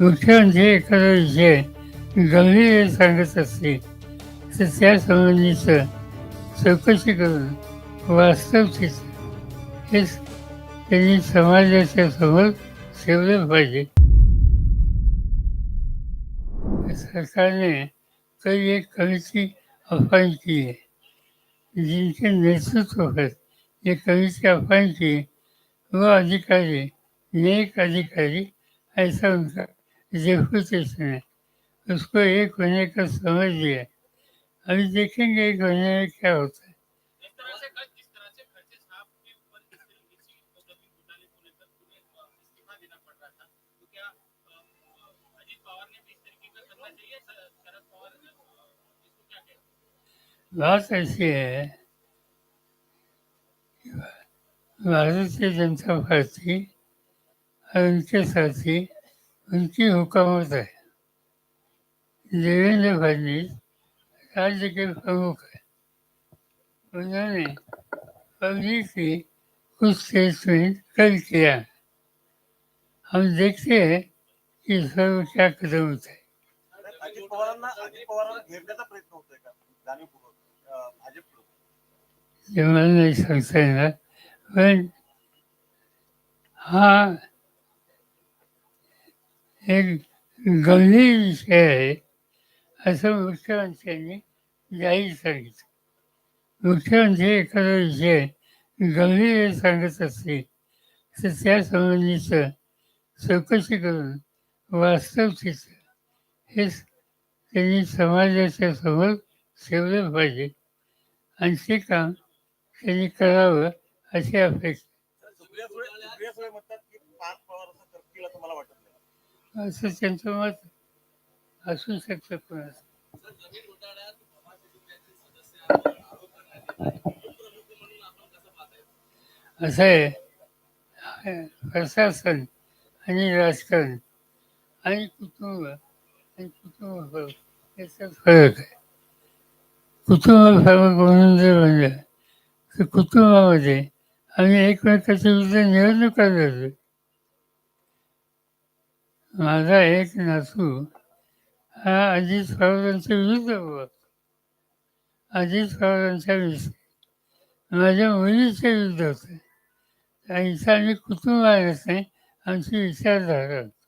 मुख्यमंत्री एखादा विषय गंभीर सांगत असतील तर त्यासंबंधीचं चौकशी करून वास्तव चित्र हे त्यांनी समाजाच्या समोर ठेवलं पाहिजे. सरकारने तर एक कमिटी अपॉइंट केली. आहे जिनके नेतृत्व होत ये कमिटी अपॉइंट केली. व अधिकारी नेक अधिकारी ऐसा उनका देखो किसने उसको एक होने का समझ दिया अभी देखेंगे एक होने में क्या होता है। बात ऐसी है भारतीय जनता पार्टी और उनके साथी उनकी हुकूमत है। देवेंद्र फडणवीस राज्य के प्रमुख है। उन्होंने पब्लिकली कुछ स्टेटमेंट कल किया हम देखते हैं कि इस पर क्या कदम उठाए। मला नाही सांगता येणार पण हा एक गंभीर विषय आहे असं मुख्यमंत्र्यांनी जाहीर सांगितलं. मुख्यमंत्री एखादा विषय गंभीर सांगत असतील तर त्यासंबंधीचं चौकशी करून वास्तव चित्र हे त्यांनी समाजाच्या समोर ठेवलं पाहिजे. आणि ते काम त्यांनी करावं अशी अपेक्षा. असं त्यांचं मत असू शकतं कोणाचं असं. आहे. प्रशासन आणि राजकारण आणि कुटुंब आणि कुटुंब याच्यात फरक आहे. कुटुंब फरक म्हणून जर म्हणलं तर कुटुंबामध्ये आम्ही एकमेकाच्या विरुद्ध निवडणुका लढलो माझा एक नातू हा अजित पवारांच्या विरुद्ध होता. अजित पवारांच्या विषयी माझ्या मुलीच्या विरुद्ध होते इथं आम्ही कुटुंब आहे आमची विचारधारा